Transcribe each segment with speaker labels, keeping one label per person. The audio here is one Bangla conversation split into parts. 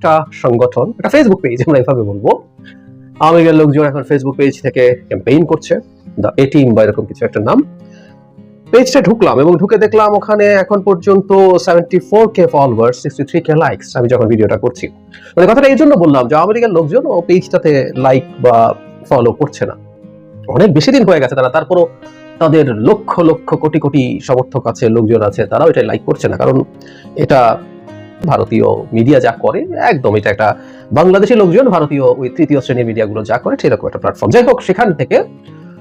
Speaker 1: একটা সংগঠন, একটা ফেসবুক পেজ আমরা এভাবে বলব। আওয়ামী লোকজন এখন ফেসবুক পেজ থেকে ক্যাম্পেইন করছে। দ্য এটিম বা এরকম কিছু একটা নাম। পেজটা ঢুকলাম এবং ঢুকে দেখলাম ওখানে এখন পর্যন্ত seventy four K followers sixty three K likes আমি যখন ভিডিওটা করছি। মানে কথাটা এই জন্য বললাম যে আমেরিকার লোকজন ও পেজটাতে লাইক বা ফলো করছে না। অনেক বেশি দিন হয়ে গেছে তারা, তারপরও তাদের লক্ষ লক্ষ কোটি কোটি সমর্থক আছে, লোকজন আছে, তারাও এটা লাইক করছে না। কারণ এটা ভারতীয় মিডিয়া যা করে, একদম এটা একটা বাংলাদেশি লোকজন ভারতীয় ওই তৃতীয় শ্রেণির মিডিয়াগুলো যা করে, সেরকম একটা প্ল্যাটফর্ম যাই হোক, সেখান থেকে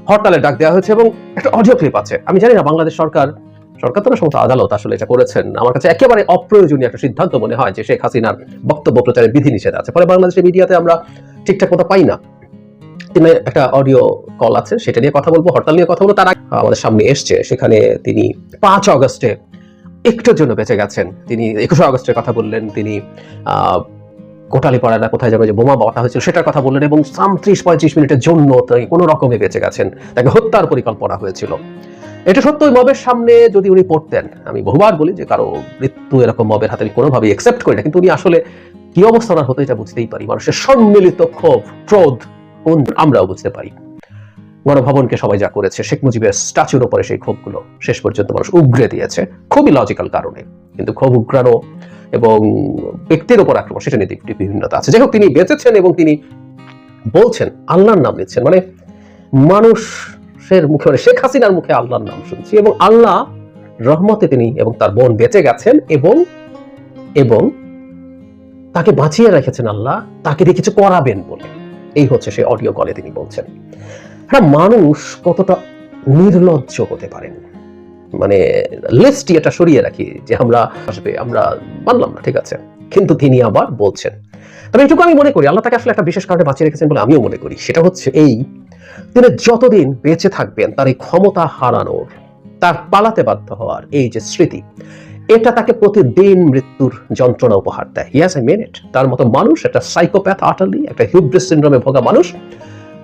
Speaker 1: হরতালের ডাক দেওয়া হয়েছে এবং একটা অডিও ক্লিপ আছে। আমি জানি না, বাংলাদেশ সরকার সরকার তো সমস্ত আদালত আসলে এটা করেছেন। আমার কাছে একেবারে অপ্রয়োজনীয় একটা সিদ্ধান্ত মনে হয় যে শেখ হাসিনার বক্তব্য প্রচারের বিধিনিষেধ আছে। ফলে বাংলাদেশের মিডিয়াতে আমরা ঠিকঠাক মতো পাই না। তিনি একটা অডিও কল আছে, সেটা নিয়ে কথা বলব, হরতাল নিয়ে কথা বলব। তার আমাদের সামনে এসছে, সেখানে তিনি পাঁচ অগস্টে একটুর জন্য বেঁচে গেছেন। তিনি একুশে অগস্টের কথা বললেন, তিনি আহ কোটালীপাড়া না কোথায় যাবে যে বোমা বাটা হয়েছিল সেটার কথা বললেন এবং সাম ত্রিশ পঁয়ত্রিশ মিনিটের জন্য তিনি কোনো রকমে বেঁচে গেছেন। তাকে হত্যার পরিকল্পনা হয়েছিল। এটা সত্য মবের সামনে যদি উনি পড়তেন, আমি বহুবার বলি যে কারও মৃত্যু এরকম মবের হাতে আমি কোনোভাবেই একসেপ্ট করি না, কিন্তু উনি আসলে কি অবস্থা হতো এটা বুঝতেই পারি। মানুষের সম্মিলিত ক্ষোভ, ক্রোধ কোন আমরাও বুঝতে পারি। গণভবনকে সবাই যা করেছে, শেখ মুজিবের স্ট্যাচুর উপরে সেই ক্ষোভগুলো শেষ পর্যন্ত মানুষ উগরে দিয়েছে। খুবই লজিক্যাল কারণে। কিন্তু ক্ষোভ উগ্রানো এবং ব্যক্তির ওপর আক্রমণ, সেটা নিয়ে একটি বিভিন্নতা আছে। যাই হোক, তিনি বেঁচেছেন এবং তিনি বলছেন, আল্লাহর নাম নিচ্ছেন। মানে মানুষের মুখে মানে শেখ হাসিনার মুখে আল্লাহর নাম শুনছি এবং আল্লাহ রহমতে তিনি এবং তার বোন বেঁচে গেছেন এবং এবং তাকে বাঁচিয়ে রেখেছেন আল্লাহ, তাকে দিয়ে কিছু করাবেন বলে। এই হচ্ছে সেই অডিও কলে তিনি বলছেন। হ্যাঁ মানুষ কতটা নির্লজ্জ হতে পারেন? মানে লিস্টটি এটা সরিয়ে রাখি যে আমরা আসবে, আমরা মানলাম না, ঠিক আছে। কিন্তু তিনি আবার বলছেন। তবে এটুকু আমি মনে করি, আল্লাহ তাকে আসলে একটা বিশেষ কারণে বাঁচিয়ে রেখেছেন বলে আমিও মনে করি। সেটা হচ্ছে এই, তিনি যতদিন বেঁচে থাকবেন, তার এই ক্ষমতা হারানোর, তার পালাতে বাধ্য হওয়ার এই যে স্মৃতি, এটা তাকে প্রতিদিন মৃত্যুর যন্ত্রণা উপহার দেয়। ইয়াস আই মেন তার মতো মানুষ, একটা সাইকোপ্যাথ আটালি একটা হিউব্রিস সিন্ড্রোমে ভোগা মানুষ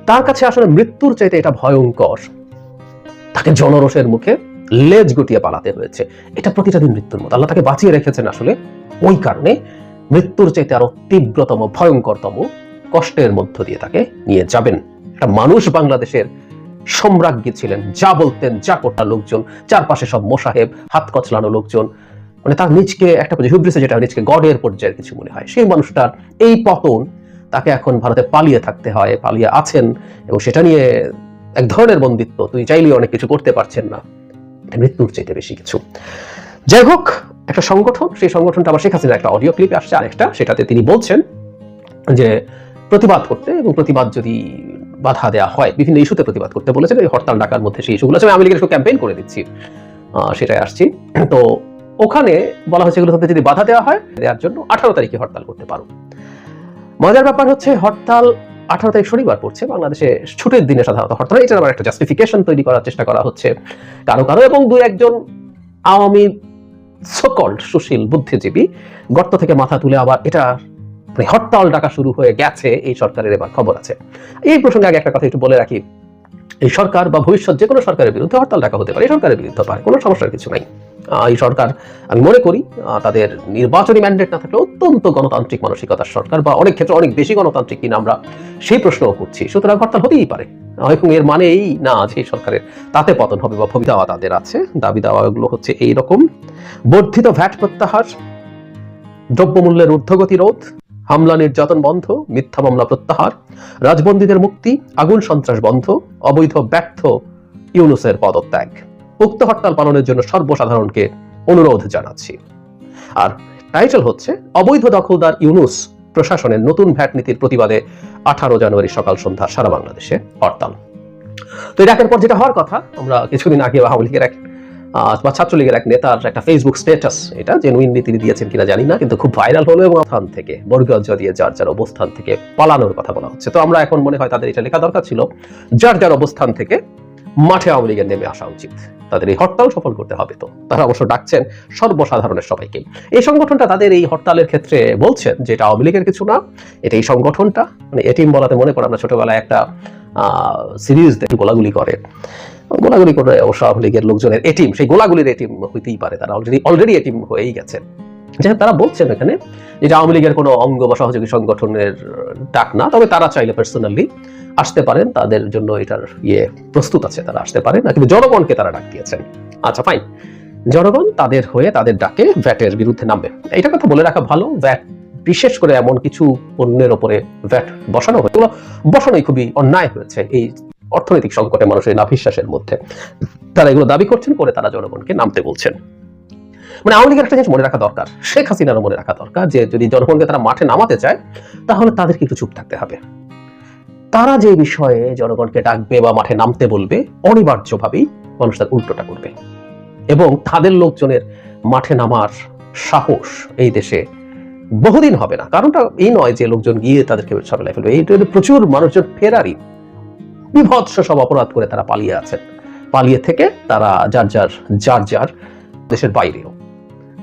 Speaker 1: তার কাছে আসলে মৃত্যুর চাইতে এটা ভয়ঙ্কর। তাকে জনরসের মুখে লেজ গুটিয়ে পালাতে হয়েছে। এটা প্রতিটা দিন মৃত্যুর মতো। আল্লাহ তাকে বাঁচিয়ে রেখেছেন আসলে ওই কারণে মৃত্যুর চাইতে আরও তীব্রতম, ভয়ঙ্করতম কষ্টের মধ্য দিয়ে তাকে নিয়ে যাবেন। একটা মানুষ বাংলাদেশের সম্রাজ্ঞী ছিলেন। যা বলতেন, যা করতা লোকজন, চারপাশে সব মোসাহেব, হাত কচলানো লোকজন। মানে তার নিজকে একটা হিউব্রিসে যেটা নিজকে গডের পর্যায়ের কিছু মনে হয়। সেই মানুষটার এই পতন তাকে এখন ভারতে পালিয়ে থাকতে হয়, পালিয়ে আছেন এবং সেটা নিয়ে এক ধরনের বন্দিত্ব। তুই চাইলেই অনেক কিছু করতে পারছেন না। এটা মৃত্যুর চাইতে বেশি কিছু। যাই হোক, একটা সংগঠন, সেই সংগঠনটা আবার শেখ হাসিনার একটা অডিও ক্লিপে আসছে আরেকটা, সেটাতে তিনি বলছেন যে প্রতিবাদ করতে এবং প্রতিবাদ যদি বাধা দেওয়া হয়, বিভিন্ন ইস্যুতে প্রতিবাদ করতে বলেছেন, এই হরতাল ডাকার মধ্যে সেই ইস্যুগুলো আছে, আমি আওয়ামী লীগের ক্যাম্পেইন করে দিচ্ছি। সেটাই আসছি। তো ওখানে বলা হয়েছে এগুলো যদি বাধা দেওয়া হয় দেওয়ার জন্য আঠারো তারিখে হরতাল করতে পারো। মজার ব্যাপার হচ্ছে হরতাল আঠারো তারিখ শনিবার পড়ছে, বাংলাদেশে ছুটির দিনে সাধারণত হরতাল, এটার আবার একটা জাস্টিফিকেশন তৈরি করার চেষ্টা করা হচ্ছে কারও কারও এবং দু একজন আওয়ামী সকল্ড সুশীল বুদ্ধিজীবী গর্ত থেকে মাথা তুলে আবার এটা মানে হরতাল ডাকা শুরু হয়ে গেছে, এই সরকারের এবার খবর আছে। এই প্রসঙ্গে আগে একটা কথা একটু বলে রাখি, এই সরকার বা ভবিষ্যৎ যে কোনো সরকারের বিরুদ্ধে হরতাল ডাকা হতে পারে, এই সরকারের বিরুদ্ধে পারে, কোনো সমস্যার কিছু নাই। এই সরকার। আমি মনে করি তাদের নির্বাচনী ম্যান্ডেট না থাকলে অত্যন্ত গণতান্ত্রিক মানসিকতার সরকার বা অনেক ক্ষেত্রে অনেক বেশি গণতান্ত্রিক কিনা আমরা সেই প্রশ্নও করছি। সুতরাং হরতাল হতেই পারে। এবং এর মানে এই না যে সরকারের তাতে পতন হবে বা ভবি দাওয়া তাদের আছে। দাবি দাওয়াগুলো হচ্ছে এই রকম বর্ধিত ভ্যাট প্রত্যাহার, দ্রব্যমূল্যের ঊর্ধ্বগতি রোধ, হামলা নির্যাতন বন্ধ, মিথ্যা মামলা প্রত্যাহার, রাজবন্দীদের মুক্তি, আগুন সন্ত্রাস বন্ধ, অবৈধ ব্যর্থ ইউনুসের পদত্যাগ। উক্ত হরতাল পালনের জন্য সর্বসাধারণকে অনুরোধ জানাচ্ছি। আর টাইটেল হচ্ছে, অবৈধ দখলদার ইউনুস প্রশাসনের নতুন ভ্যাট নীতির প্রতিবাদে আঠারো জানুয়ারি সকাল সন্ধ্যা সারা বাংলাদেশে হরতাল। তো এর একের পর যেটা হওয়ার কথা, আমরা কিছুদিন আগে আওয়ামী লীগের এক বা ছাত্রলীগের এক নেতার একটা ফেসবুক স্ট্যাটাস এটা জেনুইনলি তিনি দিয়েছেন কিনা জানি না, কিন্তু খুব ভাইরাল হলো এবং স্থান থেকে বর্গজ দিয়ে যার যার অবস্থান থেকে পালানোর কথা বলা হচ্ছে। তো আমরা এখন মনে হয় তাদের এটা লেখা দরকার ছিল, যার যার অবস্থান থেকে মাঠে আওয়ামী লীগের নেমে আসা উচিত। তাদের এই হরতাল সফল করতে হবে তো। তারা অবশ্য ডাকছেন সর্বসাধারণের সবাইকে। এই সংগঠনটা তাদের এই হরতালের ক্ষেত্রে বলছেন যে এটা আওয়ামী লীগের কিছু না, এটা এই সংগঠনটা। মানে এটিম বলাতে মনে পড়ে আমরা ছোটবেলায় একটা সিরিজ দেখে, গোলাগুলি করে। গোলাগুলি করে অবশ্য আওয়ামী লীগের লোকজনের এটিম সেই গোলাগুলির এটিম হইতেই পারে। তারা অলরেডি অলরেডি এটিম হয়েই গেছে। যে তারা বলছেন এখানে যে আওয়ামী লীগের কোনো অঙ্গ বা সহযোগী সংগঠনের ডাক না, তবে তারা চাইলে পার্সোনালি আসতে পারেন, তাদের জন্য এটার ইয়ে প্রস্তুত আছে, তারা আসতে পারেন, না, কিন্তু জনগণকে তারা ডাক দিয়েছেন। আচ্ছা ফাইন জনগণ তাদের হয়ে তাদের ডাকে ভ্যাটের বিরুদ্ধে নামবে। এটা কথা বলে রাখা ভালো, ভ্যাট বিশেষ করে এমন কিছু পণ্যের ওপরে ভ্যাট বসানো হয়েছে। বসানোই খুবই অন্যায় হয়েছে এই অর্থনৈতিক সংকটে মানুষের নাভিশ্বাসের মধ্যে। তারা এগুলো দাবি করছেন, করে তারা জনগণকে নামতে বলছেন। মানে আওয়ামী লীগের একটা জিনিস মনে রাখা দরকার, শেখ হাসিনারও মনে রাখা দরকার যে যদি জনগণকে তারা মাঠে নামাতে চায়, তাহলে তাদেরকে একটু চুপ থাকতে হবে। তারা যে বিষয়ে জনগণকে ডাকবে বা মাঠে নামতে বলবে, অনিবার্যভাবেই মানুষ তার উল্টোটা করবে। এবং তাদের লোকজনের মাঠে নামার সাহস এই দেশে বহুদিন হবে না। কারণটা এই নয় যে লোকজন গিয়ে তাদেরকে সরালাই ফেলবে। এই প্রচুর মানুষজন ফেরারি, বিভৎস সব অপরাধ করে তারা পালিয়ে আছেন। পালিয়ে থেকে তারা যার যার যার যার দেশের বাইরেও।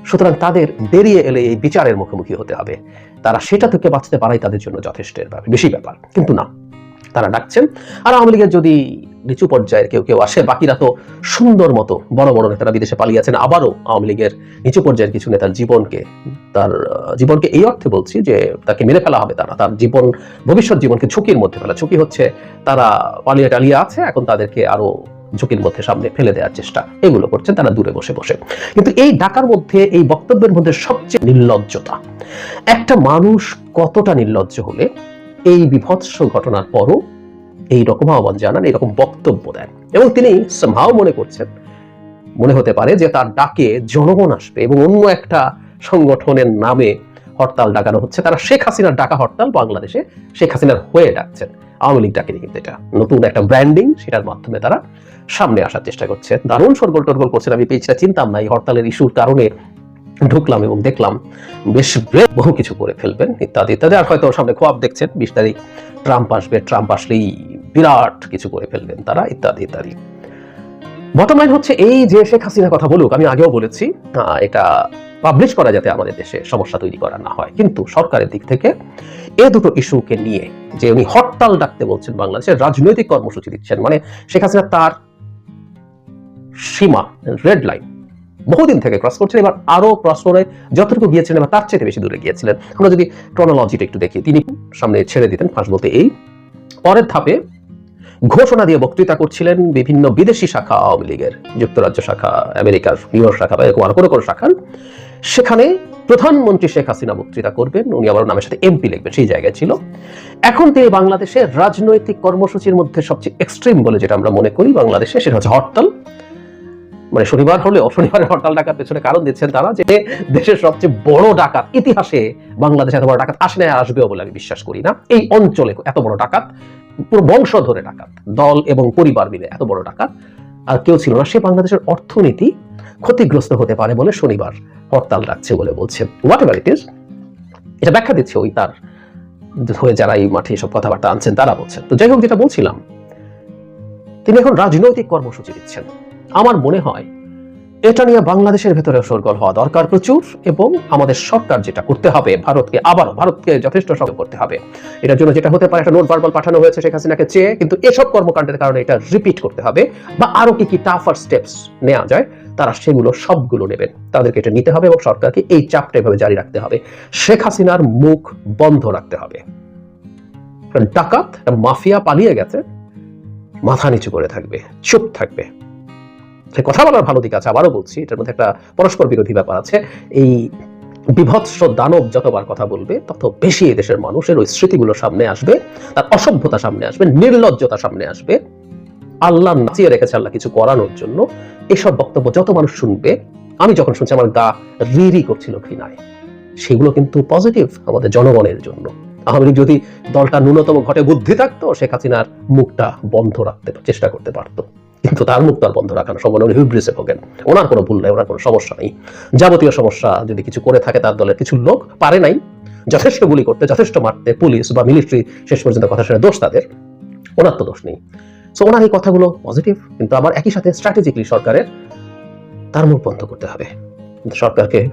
Speaker 1: সুতরাং তাদের বেরিয়ে এলে এই বিচারের মুখোমুখি হতে হবে। তারা সেটা থেকে বাঁচতে পারাই তাদের জন্য যথেষ্ট ব্যাপার, বেশি ব্যাপার। কিন্তু না। তারা ডাকছেন। আর আওয়ামী লীগের যদি নিচু পর্যায়ের কেউ কেউ আসে, বাকিরা তো সুন্দর মতো বড় বড় নেতারা বিদেশে পালিয়ে আছেন আবারও আওয়ামী লীগের নিচু পর্যায়ের কিছু নেতার জীবনকে, তার জীবনকে এই অর্থে বলছি যে তাকে মেরে ফেলা হবে তারা। তার জীবন, ভবিষ্যৎ জীবনকে ঝুঁকির মধ্যে ফেলা। ঝুঁকি হচ্ছে তারা পালিয়ে টালিয়ে আছে, এখন তাদেরকে আরও ঝুঁকির মধ্যে সামনে ফেলে দেওয়ার চেষ্টা। এগুলো করছেন তারা দূরে বসে বসে। কিন্তু এই ডাকার মধ্যে, এই বক্তব্যের মধ্যে সবচেয়ে নির্লজ্জতা। একটা মানুষ কতটা নির্লজ্জ হলে এই বিভৎস ঘটনার পরও এই রকম আহ্বান জানান, এরকম বক্তব্য দেন। এবং তিনি সম্ভাও মনে করছেন, মনে হতে পারে যে তার ডাকে জনগণ আসবে এবং অন্য একটা সংগঠনের নামে হরতাল ডাকানো হচ্ছে। তারা শেখ হাসিনার ডাকা হরতাল বাংলাদেশে শেখ হাসিনার হয়ে ডাকছেন। আওয়ামী লীগ ডাকেনি কিন্তু এটা। নতুন একটা ব্র্যান্ডিং সেটার মাধ্যমে তারা সামনে আসার চেষ্টা করছে। দারুণ সরগোল টরগোল করছেন। আমি পেজটা চিনতাম না এই হরতালের ইস্যুর কারণে। ঢুকলাম এবং দেখলাম বেশ বহু কিছু করে ফেলবেন, ইত্যাদি ইত্যাদি। আর হয়তো সামনে খোয়াব দেখছেন, বিশ তারিখ ট্রাম্প আসবে, ট্রাম্প আসলেই বিরাট কিছু করে ফেলবেন তারা, ইত্যাদি ইত্যাদি। বটম লাইন হচ্ছে এই যে শেখ হাসিনা কথা বলুক, আমি আগেও বলেছি এটা পাবলিশ করা যাতে আমাদের দেশে সমস্যা তৈরি করা না হয়। কিন্তু সরকারের দিক থেকে এ দুটো ইস্যুকে নিয়ে যে উনি হরতাল ডাকতে বলছেন বাংলাদেশের রাজনৈতিক কর্মসূচি দিচ্ছেন মানে শেখ হাসিনা তার সীমা রেড লাইন বহুদিন থেকে ক্রস করছেন এবার আরও ক্রস করে যতটুকু গিয়েছিলেন এবার তার চেয়ে বেশি দূরে গিয়েছিলেন। আমরা যদি ক্রনোলজিটা একটু দেখি, তিনি সামনে ছেড়ে দিতেন ফাঁস বলতে এই। পরের ধাপে ঘোষণা দিয়ে বক্তৃতা করছিলেন বিভিন্ন বিদেশি শাখা, আওয়ামী লীগের, যুক্তরাজ্য শাখা, আমেরিকার নিউইয়র্ক শাখা বা এরকম আরও কোনো কোনো শাখার। সেখানে প্রধানমন্ত্রী শেখ হাসিনা বক্তৃতা করবেন, উনি আমার নামের সাথে এমপি লিখবেন, সেই জায়গায় ছিল। এখন তিনি বাংলাদেশের রাজনৈতিক কর্মসূচির মধ্যে সবচেয়ে এক্সট্রিম বলে যেটা আমরা মনে করি, বাংলাদেশে, সেটা হচ্ছে হরতাল। মানে শনিবার হলেও শনিবারের হরতাল ডাকাত পেছনে কারণ দিচ্ছেন তারা যে দেশের সবচেয়ে বড় ডাকাত, ইতিহাসে বাংলাদেশে এত বড় ডাকাত আসে না আসবেও বলে আমি বিশ্বাস করি না। এই অঞ্চলে এত বড় ডাকাত, পুরো বংশ ধরে ডাকাত, দল এবং পরিবার মিলে এত বড় ডাকাত, আর কেউ ছিল না। সে বাংলাদেশের অর্থনীতি ক্ষতিগ্রস্ত হতে পারে বলে শনিবার হরতাল ডাকছে বলে বলছে। হোয়াট এভার ইট ইজ এটা ব্যাখ্যা দিচ্ছে ওই তার হয়ে যারা এই মাঠে সব কথাবার্তা আনছেন, তারা বলছেন। তো যাই হোক, যেটা বলছিলাম, তিনি এখন রাজনৈতিক কর্মসূচি দিচ্ছেন। আমার মনে হয় এটা নিয়ে বাংলাদেশের ভেতরে সরগোল হওয়া দরকার প্রচুর এবং আমাদের সরকার যেটা করতে হবে, ভারতকে আবারও, ভারতকে যথেষ্ট সহযোগ করতে হবে। এটার জন্য যেটা হতে পারে, একটা নোট বারবার পাঠানো হয়েছে শেখ হাসিনাকে চেয়ে, কিন্তু এসব কর্মকাণ্ডের কারণে এটা রিপিট করতে হবে বা আরও কি কি টাফার স্টেপস নেওয়া যায়, তারা সেগুলো সবগুলো নেবেন। তাদেরকে এটা নিতে হবে এবং সরকারকে এই চাপটা এভাবে জারি রাখতে হবে। শেখ হাসিনার মুখ বন্ধ রাখতে হবে। কারণ ডাকাত মাফিয়া পালিয়ে গেছে, মাথা নিচু করে থাকবে, চুপ থাকবে। কথা বলার ভালো দিক আছে, আবারও বলছি, এটার মধ্যে একটা পরস্পর বিরোধী ব্যাপার আছে। এই বিভৎস দানব যতবার কথা বলবে, তত বেশি এই দেশের মানুষের ওই স্মৃতিগুলো সামনে আসবে, তার অসভ্যতা সামনে আসবে, নির্লজ্জতা সামনে আসবে। আল্লাহ নাচিয়ে রেখেছে আল্লাহ কিছু করানোর জন্য। এসব বক্তব্য যত মানুষ শুনবে, আমি যখন শুনছি আমার গা রি করছিল ঘৃণায়। সেগুলো কিন্তু পজিটিভ আমাদের জনগণের জন্য। আওয়ামী লীগ যদি দলটা ন্যূনতম ঘটে বুদ্ধি থাকতো, শেখ হাসিনার মুখটা বন্ধ রাখতে, চেষ্টা করতে পারতো। কিন্তু তার মুখ তার বন্ধ রাখানো সম্ভব উনি হিব্রিসে ভোগেন। ওনার কোনো ভুল নাই, ওনার কোনো সমস্যা নেই। যাবতীয় সমস্যা যদি কিছু করে থাকে তার দলের কিছু লোক পারে নাই, যথেষ্ট গুলি করতে, যথেষ্ট মারতে, পুলিশ বা মিলিটারি শেষ পর্যন্ত কথা শুনে দোষ তাদের, ওনার তো দোষ নেই। সো ওনার এই কথাগুলো পজিটিভ কিন্তু আমার একই সাথে স্ট্র্যাটেজিক্যালি সরকারের তার মুখ বন্ধ করতে হবে। সরকারকে